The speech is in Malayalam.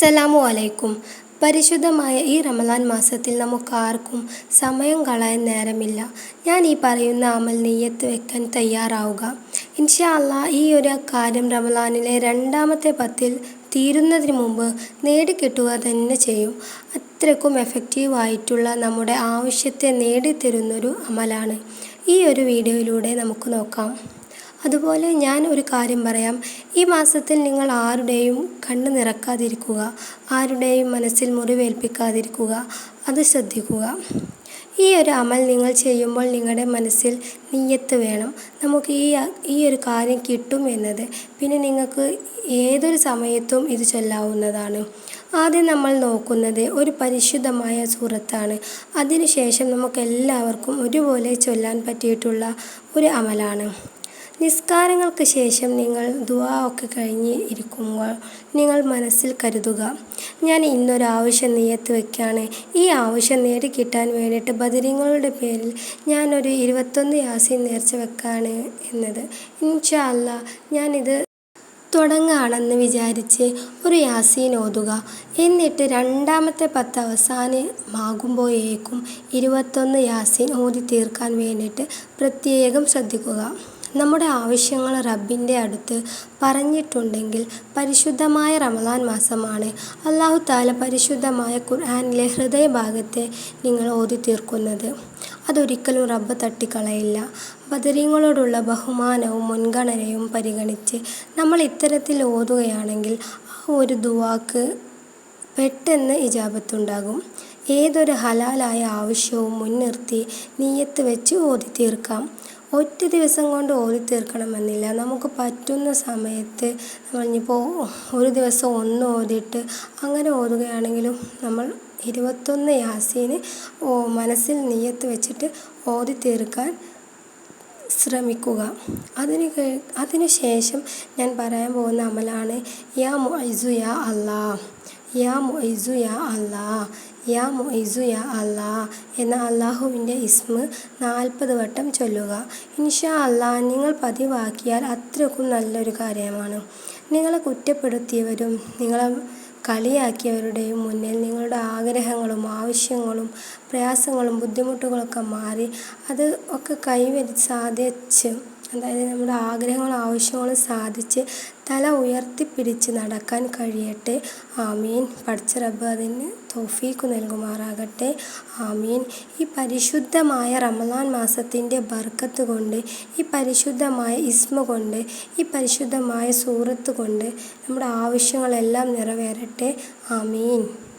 അസ്സലാമു അലൈക്കും. പരിശുദ്ധമായ ഈ റമദാൻ മാസത്തിൽ നമുക്കാർക്കും സമയം കളയാൻ നേരമില്ല. ഞാൻ ഈ പറയുന്ന അമൽ നെയ്യത്ത് വെക്കാൻ തയ്യാറാവുക. ഇൻഷാ അള്ളാ ഈ ഒരു കാര്യം റമദാനിലെ രണ്ടാമത്തെ പത്തിൽ തീരുന്നതിന് മുമ്പ് നേടിക്കിട്ടുക തന്നെ ചെയ്യും. അത്രയ്ക്കും എഫക്റ്റീവായിട്ടുള്ള നമ്മുടെ ആവശ്യത്തെ നേടിത്തരുന്നൊരു അമലാണ്. ഈ ഒരു വീഡിയോയിലൂടെ നമുക്ക് നോക്കാം. അതുപോലെ ഞാൻ ഒരു കാര്യം പറയാം. ഈ മാസത്തിൽ നിങ്ങൾ ആരുടെയും കണ്ണ് നിറക്കാതിരിക്കുക ആരുടെയും മനസ്സിൽ മുറിവേൽപ്പിക്കാതിരിക്കുക അത് ശ്രദ്ധിക്കുക. ഈ ഒരു അമൽ നിങ്ങൾ ചെയ്യുമ്പോൾ നിങ്ങളുടെ മനസ്സിൽ നീയത്ത് വേണം. നമുക്ക് ഈ ഈ ഒരു കാര്യം കിട്ടും എന്നത്. പിന്നെ നിങ്ങൾക്ക് ഏതൊരു സമയത്തും ഇത് ചൊല്ലാവുന്നതാണ്. ആദ്യം നമ്മൾ നോക്കുന്നത് ഒരു പരിശുദ്ധമായ സൂറത്താണ്. അതിനുശേഷം നമുക്കെല്ലാവർക്കും ഒരുപോലെ ചൊല്ലാൻ പറ്റിയിട്ടുള്ള ഒരു അമലാണ്. നിസ്കാരങ്ങൾക്ക് ശേഷം നിങ്ങൾ ദുആ ഒക്കെ കഴിഞ്ഞ് ഇരിക്കുമ്പോൾ നിങ്ങൾ മനസ്സിൽ കരുതുക ഞാൻ ഇന്നൊരു ആവശ്യം നെയ്യത്ത് വയ്ക്കുകയാണ് ഈ ആവശ്യം നേടിക്കിട്ടാൻ വേണ്ടിയിട്ട് ബദരിങ്ങളുടെ പേരിൽ ഞാനൊരു ഇരുപത്തൊന്ന് യാസീൻ നേർച്ച വെക്കാണ് എന്നത്. ഇൻഷാ ഞാനിത് തുടങ്ങുകയാണെന്ന് വിചാരിച്ച് ഒരു യാസീൻ ഓതുക. എന്നിട്ട് രണ്ടാമത്തെ പത്ത് അവസാനമാകുമ്പോഴേക്കും ഇരുപത്തൊന്ന് യാസീൻ ഓതി തീർക്കാൻ വേണ്ടിയിട്ട് പ്രത്യേകം ശ്രദ്ധിക്കുക. നമ്മുടെ ആവശ്യങ്ങൾ റബ്ബിന്റെ അടുത്ത് പറഞ്ഞിട്ടുണ്ടെങ്കിൽ പരിശുദ്ധമായ റമദാൻ മാസമാണ്. അള്ളാഹു താല പരിശുദ്ധമായ ഖുർആാനിലെ ഹൃദയഭാഗത്തെ നിങ്ങൾ ഓതി തീർക്കുന്നത് അതൊരിക്കലും റബ്ബ് തട്ടിക്കളയില്ല. ബദരീങ്ങളോടുള്ള ബഹുമാനവും മുൻഗണനയും പരിഗണിച്ച് നമ്മൾ ഇത്തരത്തിൽ ഓതുകയാണെങ്കിൽ ആ ഒരു ദുവാക്ക് പെട്ടെന്ന് ഇജാബത്തുണ്ടാകും. ഏതൊരു ഹലാലായ ആവശ്യവും മുൻനിർത്തി നീയത്ത് വെച്ച് ഓതി തീർക്കാം ഒറ്റ ദിവസം കൊണ്ട് ഓതി തീർക്കണമെന്നില്ല. നമുക്ക് പറ്റുന്ന സമയത്ത് നമ്മളിപ്പോൾ ഒരു ദിവസം ഒന്ന് ഓതിയിട്ട് അങ്ങനെ ഓതുകയാണെങ്കിലും നമ്മൾ ഇരുപത്തൊന്ന് യാസീന് മനസ്സിൽ നീയത്ത് വെച്ചിട്ട് ഓതി തീർക്കാൻ ശ്രമിക്കുക. അതിന് അതിന് ശേഷം ഞാൻ പറയാൻ പോകുന്ന അമലാണ് യാ മൊയ്സു യാ അല്ലാ യാ മൊയ്സു യാ അല്ലാ യാ മൊയ്സു യാ അല്ലാ എന്ന അള്ളാഹുവിന്റെ ഇസ്മ് നാൽപ്പത് വട്ടം ചൊല്ലുക. ഇൻഷാ അല്ലാ നിങ്ങൾ പതിവാക്കിയാൽ അത്രയ്ക്കും നല്ലൊരു കാര്യമാണ്. നിങ്ങളെ കുറ്റപ്പെടുത്തിയവരും നിങ്ങളെ കളിയാക്കിയവരുടെയും മുന്നിൽ നിങ്ങളുടെ ആഗ്രഹങ്ങളും ആവശ്യങ്ങളും പ്രയാസങ്ങളും ബുദ്ധിമുട്ടുകളൊക്കെ മാറി അത് ഒക്കെ കൈവരിച്ച് സാധിച്ച് അതായത് നമ്മുടെ ആഗ്രഹങ്ങളും ആവശ്യങ്ങളും സാധിച്ച് തല ഉയർത്തിപ്പിടിച്ച് നടക്കാൻ കഴിയട്ടെ. ആമീൻ. പഠിച്ച റബ്ബ് അതിന് തൗഫീക്ക് നൽകുമാറാകട്ടെ. ആമീൻ. ഈ പരിശുദ്ധമായ റമദാൻ മാസത്തിന്റെ ബർക്കത്ത് കൊണ്ട് ഈ പരിശുദ്ധമായ ഇസ്മ കൊണ്ട് ഈ പരിശുദ്ധമായ സൂറത്ത് കൊണ്ട് നമ്മുടെ ആവശ്യങ്ങളെല്ലാം നിറവേറട്ടെ. ആമീൻ.